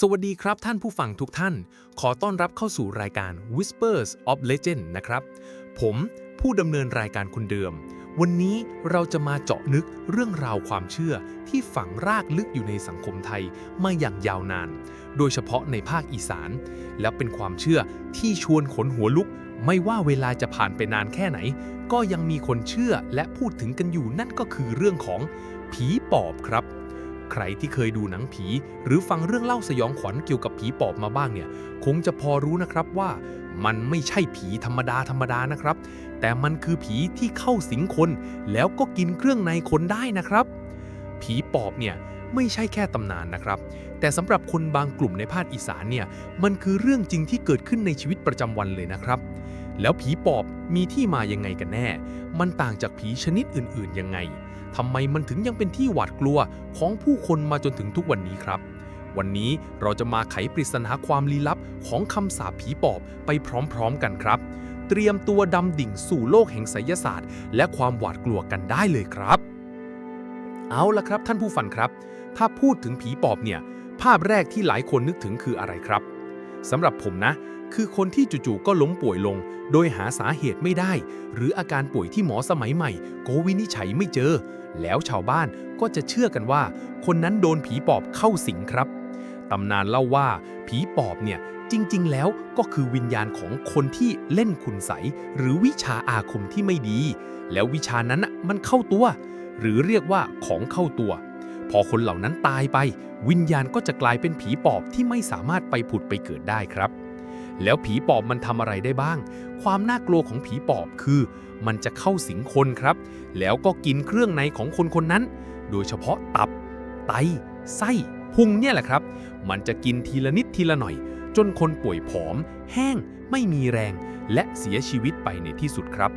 สวัสดีครับท่านผู้ฟังทุกท่าน ขอต้อนรับเข้าสู่รายการ Whispers of Legend นะครับ ผมผู้ดำเนินรายการคนเดิม วันนี้เราจะมาเจาะลึกเรื่องราวความเชื่อที่ฝังรากลึกอยู่ในสังคมไทยมาอย่างยาวนาน โดยเฉพาะในภาคอีสาน และเป็นความเชื่อที่ชวนขนหัวลุก ไม่ว่าเวลาจะผ่านไปนานแค่ไหน ก็ยังมีคนเชื่อและพูดถึงกันอยู่นั่นก็คือเรื่องของผีปอบครับ ใครที่เคยดูหนังผี หรือฟังเรื่องเล่าสยองขวัญเกี่ยวกับผีปอบมาบ้างเนี่ย คงจะพอรู้นะครับว่ามันไม่ใช่ผีธรรมดาธรรมดานะครับ แต่มันคือผีที่เข้าสิงคน แล้วก็กินเครื่องในคนได้นะครับ ผีปอบเนี่ยไม่ใช่แค่ตำนานนะครับ แต่สำหรับคนบางกลุ่มในภาคอีสานเนี่ย มันคือเรื่องจริงที่เกิดขึ้นในชีวิตประจำวันเลยนะครับ แล้วผีปอบมีที่มายังไงกันแน่ มันต่างจากผีชนิดอื่นๆยังไง ทำไมมันถึงยังเป็นที่หวาดกลัวของผู้คนมาจนถึงทุกวันนี้ครับ วันนี้เราจะมาไขปริศนาความลี้ลับของคำสาปผีปอบไปพร้อมๆกันครับ เตรียมตัวดำดิ่งสู่โลกแห่งไสยศาสตร์ และความหวาดกลัวกันได้เลยครับ เอาละครับท่านผู้ฟังครับ ถ้าพูดถึงผีปอบเนี่ย ภาพแรกที่หลายคนนึกถึงคืออะไรครับสำหรับผมนะ คือคนที่จู่ๆก็ล้มป่วยลง โดยหาสาเหตุไม่ได้ หรืออาการป่วยที่หมอสมัยใหม่ก็วินิจฉัยไม่เจอ แล้วชาวบ้านก็จะเชื่อกันว่า คนนั้นโดนผีปอบเข้าสิงครับตำนานเล่าว่า ผีปอบเนี่ยจริง ๆ แล้วก็คือวิญญาณของคนที่เล่นคุณใสหรือวิชาอาคมที่ไม่ดี แล้ววิชานั้นน่ะมันเข้าตัว หรือเรียกว่าของเข้าตัว พอคนเหล่านั้นตายไป วิญญาณก็จะกลายเป็นผีปอบที่ไม่สามารถไปผุดไปเกิดได้ครับ แล้วผีปอบมันทำอะไรได้บ้าง ความน่ากลัวของผีปอบคือ มันจะเข้าสิงคนครับ แล้วก็กินเครื่องในของคนคนนั้น โดยเฉพาะตับ ไต ไส้ พุงเนี่ยแหละครับ มันจะกินทีละนิดทีละหน่อย จนคนป่วยผอม แห้ง ไม่มีแรง และเสียชีวิตไปในที่สุดครับ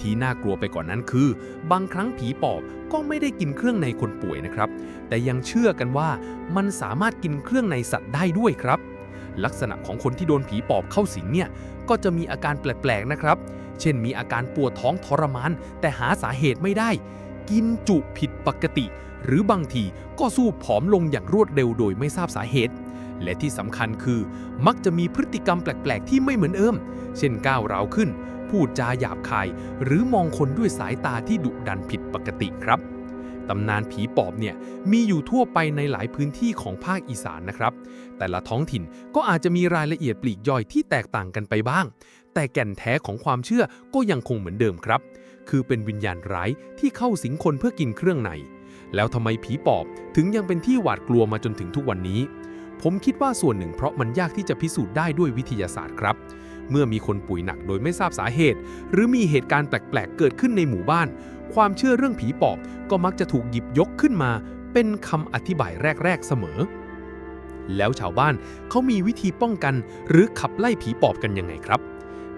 ที่น่ากลัวไปกว่านนั้นคือ บางครั้งผีปอบก็ไม่ได้กินเครื่องในคนป่วยนะครับ แต่ยังเชื่อกันว่ามันสามารถกินเครื่องในสัตว์ได้ด้วยครับ ลักษณะของคนที่โดนผีปอบเข้าสิงเนี่ย ก็จะมีอาการแปลกๆนะครับ เช่นมีอาการปวดท้องทรมาน แต่หาสาเหตุไม่ได้ กินจุผิดปกติ หรือบางทีก็สู้ผอมลงอย่างรวดเร็วโดยไม่ทราบสาเหตุ และที่สำคัญคือ มักจะมีพฤติกรรมแปลกๆ ที่ไม่เหมือนเอิม เช่นก้าวร้าวขึ้น พูดจาหยาบคาย หรือมองคนด้วยสายตาที่ดุดันผิดปกติครับ ตำนานผีปอบเนี่ยมีอยู่ทั่วไปในหลายพื้นที่ของภาคอีสานนะครับ แต่ละท้องถิ่นก็อาจจะมีรายละเอียดปลีกย่อยที่แตกต่างกันไปบ้าง แต่แก่นแท้ของความเชื่อก็ยังคงเหมือนเดิมครับ คือเป็นวิญญาณร้ายที่เข้าสิงคนเพื่อกินเครื่องใน แล้วทำไมผีปอบถึงยังเป็นที่หวาดกลัวมาจนถึงทุกวันนี้ ผมคิดว่าส่วนหนึ่งเพราะมันยากที่จะพิสูจน์ได้ด้วยวิทยาศาสตร์ครับ เมื่อมีคนป่วยหนักโดยไม่ทราบสาเหตุ หรือมีเหตุการณ์แปลกๆ เกิดขึ้นในหมู่บ้าน ความเชื่อเรื่องผีปอบก็มักจะถูกหยิบยกขึ้นมา เป็นคำอธิบายแรก ๆ เสมอ แล้วชาวบ้านเขามีวิธีป้องกัน หรือขับไล่ผีปอบกันยังไงครับ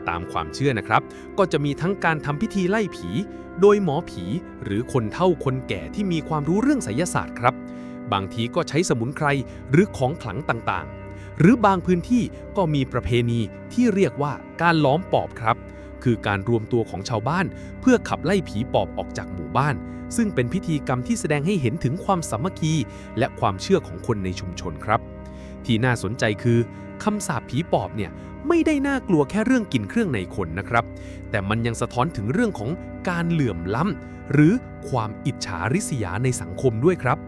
ตามความเชื่อนะครับ ก็จะมีทั้งการทำพิธีไล่ผี โดยหมอผี หรือคนเฒ่าคนแก่ที่มีความรู้เรื่องไสยศาสตร์ครับ บางทีก็ใช้สมุนไพรหรือของขลังต่างๆ หรือบางพื้นที่ก็มีประเพณีที่เรียกว่าการล้อมปอบครับ คือการรวมตัวของชาวบ้าน เพื่อขับไล่ผีปอบออกจากหมู่บ้าน ซึ่งเป็นพิธีกรรมที่แสดงให้เห็นถึงความสามัคคี และความเชื่อของคนในชุมชนครับ ที่น่าสนใจคือคำสาปผีปอบเนี่ยไม่ได้น่ากลัวแค่เรื่องกินเครื่องในคนนะครับ แต่มันยังสะท้อนถึงเรื่องของการเหลื่อมล้ำหรือความอิจฉาริษยาในสังคมด้วยครับ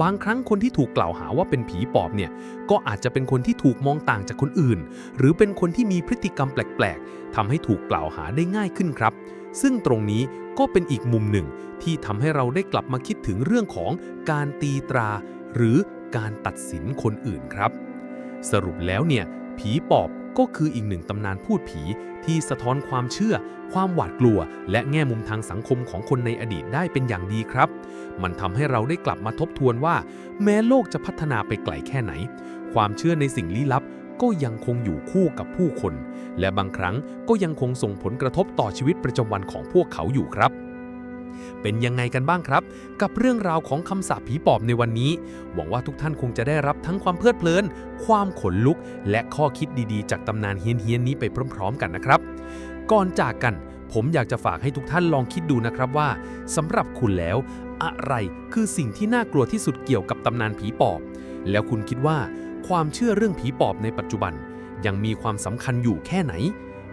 บางครั้งคนที่ถูกกล่าวหาว่าเป็นผีปอบเนี่ยก็อาจจะเป็นคนที่ถูกมองต่างจากคนอื่น หรือเป็นคนที่มีพฤติกรรมแปลกๆทำให้ถูกกล่าวหาได้ง่ายขึ้นครับ ซึ่งตรงนี้ก็เป็นอีกมุมหนึ่งที่ทำให้เราได้กลับมาคิดถึงเรื่องของการตีตรา หรือ การตัดสินคนอื่นครับ สรุปแล้วเนี่ย ผีปอบก็คืออีกหนึ่งตำนานพูดผีที่สะท้อนความเชื่อ ความหวาดกลัว และแง่มุมทางสังคมของคนในอดีตได้เป็นอย่างดีครับ มันทำให้เราได้กลับมาทบทวนว่า แม้โลกจะพัฒนาไปไกลแค่ไหน ความเชื่อในสิ่งลี้ลับก็ยังคงอยู่คู่กับผู้คน และบางครั้งก็ยังคงส่งผลกระทบต่อชีวิตประจำวันของพวกเขาอยู่ครับ เป็นยังไงกันบ้างครับ กับเรื่องราวของคำสาปผีปอบในวันนี้ หวังว่าทุกท่านคงจะได้รับทั้งความเพลิดเพลิน ความขนลุก และข้อคิดดีๆ จากตำนานเฮี้ยนๆนี้ไปพร้อม ๆ กันนะครับ ก่อนจากกัน ผมอยากจะฝากให้ทุกท่านลองคิดดูนะครับว่าสำหรับคุณแล้ว อะไรคือสิ่งที่น่ากลัวที่สุดเกี่ยวกับตำนานผีปอบ แล้วคุณคิดว่าความเชื่อเรื่องผีปอบในปัจจุบัน ยังมีความสำคัญอยู่แค่ไหน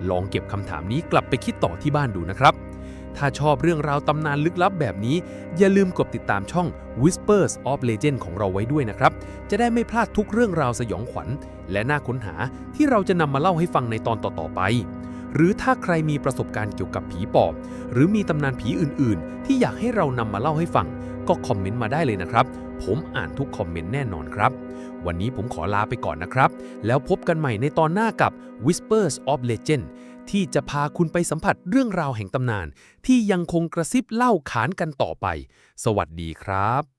ลองเก็บคำถามนี้กลับไปคิดต่อที่บ้านดูนะครับ ถ้าชอบเรื่องราวตำนานลึกลับแบบนี้ อย่าลืมกดติดตามช่อง Whispers of Legend ของเราไว้ด้วยนะครับ จะได้ไม่พลาดทุกเรื่องราวสยองขวัญ และน่าค้นหาที่เราจะนำมาเล่าให้ฟังในตอนต่อๆไป หรือถ้าใครมีประสบการณ์เกี่ยวกับผีปอบ หรือมีตำนานผีอื่นๆ ที่อยากให้เรานำมาเล่าให้ฟัง ก็คอมเมนต์มาได้เลยนะครับ ผมอ่านทุกคอมเมนต์แน่นอนครับ วันนี้ผมขอลาไปก่อนนะครับ แล้วพบกันใหม่ในตอนหน้ากับ Whispers of Legend ที่จะพาคุณไปสัมผัสเรื่องราวแห่งตำนาน ที่ยังคงกระซิบเล่าขานกันต่อไป สวัสดีครับ